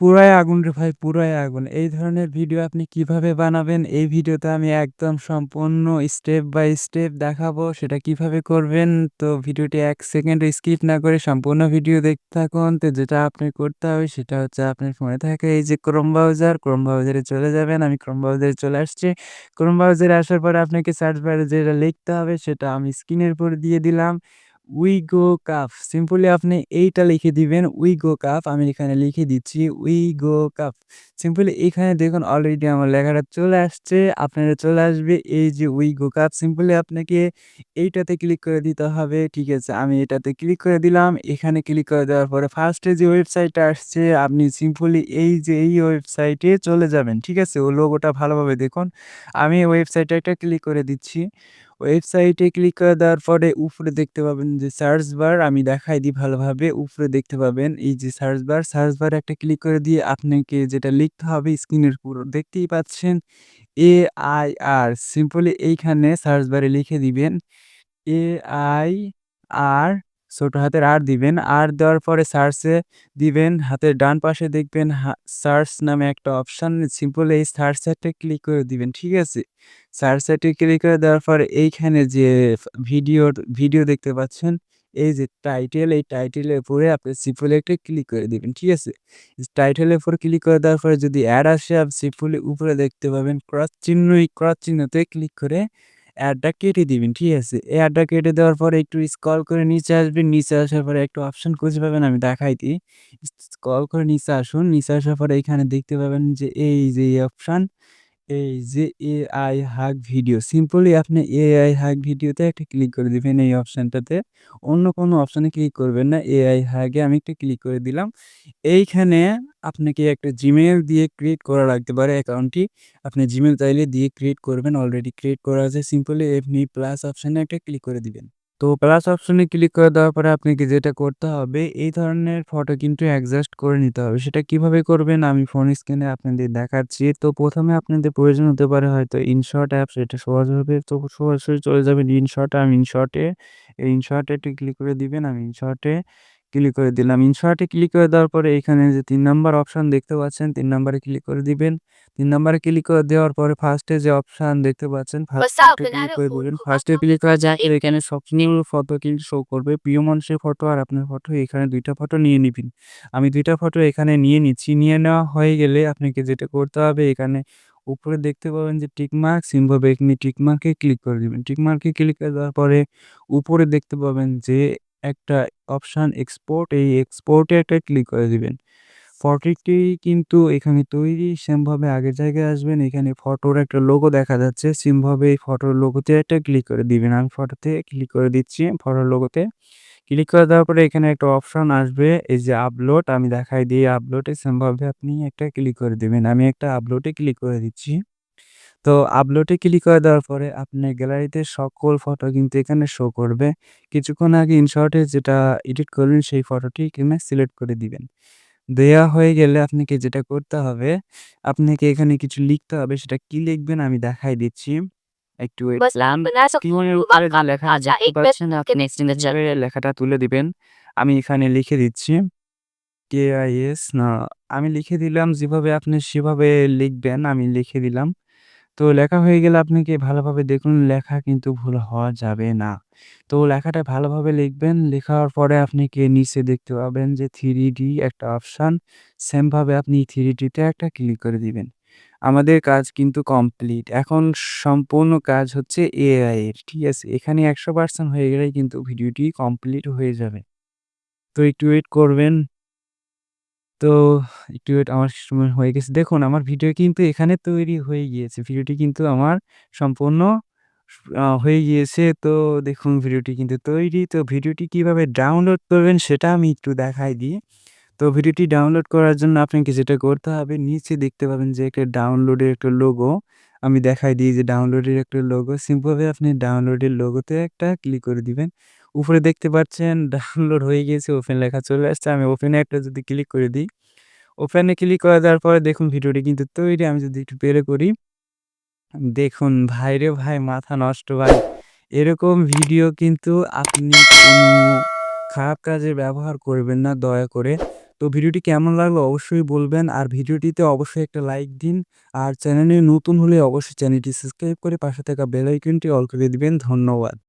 পুরাই আগুন রে ভাই, পুরাই আগুন। এই ধরনের ভিডিও আপনি কীভাবে বানাবেন? এই ভিডিওতে আমি একদম সম্পূর্ণ স্টেপ বাই স্টেপ দেখাবো সেটা কীভাবে করবেন। তো ভিডিওটি ১ সেকেন্ডও স্কিপ না করে সম্পূর্ণ ভিডিও দেখতে থাকুন। তো যেটা আপনি করতে হবে সেটা হচ্ছে আপনার ফোনে থাকে এই যে ক্রোম ব্রাউজার, ক্রোম ব্রাউজারে চলে যাবেন। আমি ক্রোম ব্রাউজারে চলে আসছি। ক্রোম ব্রাউজারে আসার পরে আপনাকে সার্চ বারে যেটা লিখতে হবে সেটা আমি স্ক্রিনের উপর দিয়ে দিলাম। উইগো কাফ সিম্পলি আপনি এইটা লিখে দিবেন উই গো কাফ আমি এখানে লিখে দিচ্ছি উই গো কাফ সিম্পলি এখানে দেখুন অলরেডি আমার লেখাটা চলে আসছে, আপনারা চলে আসবে এই যে উই গো কাফ সিম্পলি আপনাকে এইটাতে ক্লিক করে দিতে হবে, ঠিক আছে? আমি এটাতে ক্লিক করে দিলাম, এখানে ক্লিক করে দেওয়ার পরে ফার্স্টে যে ওয়েবসাইটটা আসছে, আপনি সিম্পলি এই যে এই ওয়েবসাইটে চলে যাবেন, ঠিক আছে? ও লোগোটা ভালোভাবে দেখুন। আমি ওয়েবসাইটটা একটা ক্লিক করে দিচ্ছি। ওয়েবসাইটে ক্লিক করে দেওয়ার পরে উপরে দেখতে পাবেন যে সার্চ বার, আমি দেখাই দিই ভালোভাবে, উপরে দেখতে পাবেন এই যে সার্চ বার। সার্চ বার একটা ক্লিক করে দিয়ে আপনাকে যেটা লিখতে হবে স্ক্রিনের পুরো দেখতেই পাচ্ছেন এ আই আর, সিম্পলি এইখানে সার্চ বারে লিখে দিবেন এ আই আর ছোট হাতের আর দিবেন। আর দেওয়ার পরে সার্চে দিবেন, হাতের ডান পাশে দেখবেন সার্চ নামে একটা অপশান, সিম্পল এই সার্চ একটা ক্লিক করে দিবেন, ঠিক আছে? সার্চ সাইটে ক্লিক করে দেওয়ার পরে এইখানে যে ভিডিওর, ভিডিও দেখতে পাচ্ছেন, এই যে টাইটেল, এই টাইটেলের উপরে আপনি সিম্পলি একটা ক্লিক করে দিবেন, ঠিক আছে? টাইটেলের উপর ক্লিক করে দেওয়ার পরে যদি অ্যাড আসে, আপনি সিম্পলি উপরে দেখতে পাবেন, ক্রস চিহ্ন, এই ক্রস চিহ্নতে ক্লিক করে অ্যাডটা কেটে দিবেন, ঠিক আছে? এই অ্যাডটা কেটে দেওয়ার পরে একটু স্ক্রল করে নিচে আসবেন, নিচে আসার পরে একটু অপশন খুঁজে পাবেন, আমি দেখাই দিই। স্ক্রল করে নিচে আসুন, নিচে আসার পরে এখানে দেখতে পাবেন যে এই যে অপশান এই যে এআই হাক ভিডিও সিম্পলি আপনি এআই হাক ভিডিওতে একটা ক্লিক করে দিবেন এই অপশানটাতে অন্য কোনো অপশানে ক্লিক করবেন না এআই হাগে আমি একটা ক্লিক করে দিলাম। এইখানে আপনাকে একটা জিমেল দিয়ে ক্রিয়েট করা লাগতে পারে অ্যাকাউন্টটি আপনি জিমেল চাইলে দিয়ে ক্রিয়েট করবেন অলরেডি ক্রিয়েট করা আছে। সিম্পলি এমনি প্লাস অপশানে একটা ক্লিক করে দিবেন। তো প্লাস অপশনে ক্লিক করে দেওয়ার পরে আপনাকে যেটা করতে হবে, এই ধরনের ফটো কিন্তু অ্যাডজাস্ট করে নিতে হবে। সেটা কীভাবে করবেন আমি ফোন স্ক্রিনে আপনাদের দেখাচ্ছি। তো প্রথমে আপনাদের প্রয়োজন হতে পারে হয়তো ইনশর্ট অ্যাপস এটা সহজ হবে। তো সরাসরি চলে যাবেন ইনশর্ট আমি ইনশর্টে এই ইনশর্টে একটু ক্লিক করে দিবেন, আমি ইনশর্টে ক্লিক করে দিলাম। ইনশর্টে ক্লিক করে দেওয়ার পরে এখানে যে তিন নাম্বার অপশান দেখতে পাচ্ছেন, তিন নাম্বারে ক্লিক করে দিবেন। তিন নাম্বারে ক্লিক করে দেওয়ার পরে ফার্স্টে যে অপশান দেখতে পাচ্ছেন ফার্স্টে ক্লিক করে দিবেন ফার্স্টে ক্লিক করা যায় এখানে সবচেয়ে ফটো কিন্তু শো করবে। প্রিয় মানুষের ফটো আর আপনার ফটো এখানে দুইটা ফটো নিয়ে নিবেন। আমি দুইটা ফটো এখানে নিয়ে নিচ্ছি। নিয়ে নেওয়া হয়ে গেলে আপনাকে যেটা করতে হবে এখানে উপরে দেখতে পাবেন যে টিকমার্ক সিম্ববে এখানে টিকমার্কে ক্লিক করে দিবেন। টিকমার্কে ক্লিক করে দেওয়ার পরে উপরে দেখতে পাবেন যে একটা অপশান এক্সপোর্ট এই এক্সপোর্টে একটা ক্লিক করে দিবেন। ফটোটি কিন্তু এখানে তৈরি, সেমভাবে আগের জায়গায় আসবেন, এখানে ফটোর একটা লোগো দেখা যাচ্ছে, সেমভাবে এই ফটোর লোগোতে একটা ক্লিক করে দিবেন। আমি ফটোতে ক্লিক করে দিচ্ছি, ফটোর লোগোতে ক্লিক করে দেওয়ার পরে এখানে একটা অপশন আসবে, এই যে আপলোড আমি দেখাই দিই আপলোডে সেমভাবে আপনি একটা ক্লিক করে দিবেন। আমি একটা আপলোডে ক্লিক করে দিচ্ছি। তো আপলোডে ক্লিক করে দেওয়ার পরে আপনার গ্যালারিতে সকল ফটো কিন্তু এখানে শো করবে। কিছুক্ষণ আগে ইনশর্টে যেটা এডিট করবেন সেই ফটোটি এখানে সিলেক্ট করে দিবেন। দেয়া হয়ে গেলে আপনাকে যেটা করতে হবে, আপনাকে এখানে কিছু লিখতে হবে সেটা কি লিখবেন আমি দেখাই দিচ্ছি। একটু লেখাটা তুলে দিবেন। আমি এখানে লিখে দিচ্ছি। কে আই এস না আমি লিখে দিলাম যেভাবে আপনি সেভাবে লিখবেন আমি লিখে দিলাম। তো লেখা হয়ে গেলে আপনাকে ভালোভাবে দেখুন, লেখা কিন্তু ভুল হওয়া যাবে না। তো লেখাটা ভালোভাবে লিখবেন, লেখার পরে আপনি কে নিচে দেখতে পাবেন যে থ্রি ডি একটা অপশান সেমভাবে আপনি থ্রি ডিতে একটা ক্লিক করে দিবেন। আমাদের কাজ কিন্তু কমপ্লিট এখন সম্পূর্ণ কাজ হচ্ছে এআই এর, ঠিক আছে? এখানে একশো পার্সেন্ট হয়ে গেলেই কিন্তু ভিডিওটি কমপ্লিট হয়ে যাবে। তো একটু ওয়েট করবেন। তো একটু ওয়েট আমার সময় হয়ে গেছে। দেখুন, আমার ভিডিও কিন্তু এখানে তৈরি হয়ে গিয়েছে। ভিডিওটি কিন্তু আমার সম্পূর্ণ হয়ে গিয়েছে। তো দেখুন ভিডিওটি কিন্তু তৈরি। তো ভিডিওটি কীভাবে ডাউনলোড করবেন সেটা আমি একটু দেখাই দিই। তো ভিডিওটি ডাউনলোড করার জন্য আপনাকে যেটা করতে হবে, নিচে দেখতে পাবেন যে একটা ডাউনলোডের একটা লোগো। আমি দেখাই দিই যে ডাউনলোডের একটা লোগো। সিম্পলভাবে আপনি ডাউনলোডের লোগোতে একটা ক্লিক করে দিবেন। উপরে দেখতে পাচ্ছেন ডাউনলোড হয়ে গিয়েছে ওপেন লেখা চলে আসছে। আমি ওপেনে একটা যদি ক্লিক করে দিই ওপেনে ক্লিক করে দেওয়ার পরে দেখুন ভিডিওটি কিন্তু তৈরি। আমি যদি একটু প্লে করি। দেখুন, ভাই রে ভাই, মাথা নষ্ট ভাই। এরকম ভিডিও কিন্তু আপনি খারাপ কাজে ব্যবহার করবেন না, দয়া করে। তো ভিডিওটি কেমন লাগল অবশ্যই বলবেন আর ভিডিওটিতে অবশ্যই একটা লাইক দিন আর চ্যানেলে নতুন হলে অবশ্যই চ্যানেলটি সাবস্ক্রাইব করে পাশে থাকা বেল আইকনটি অল করে দিবেন ধন্যবাদ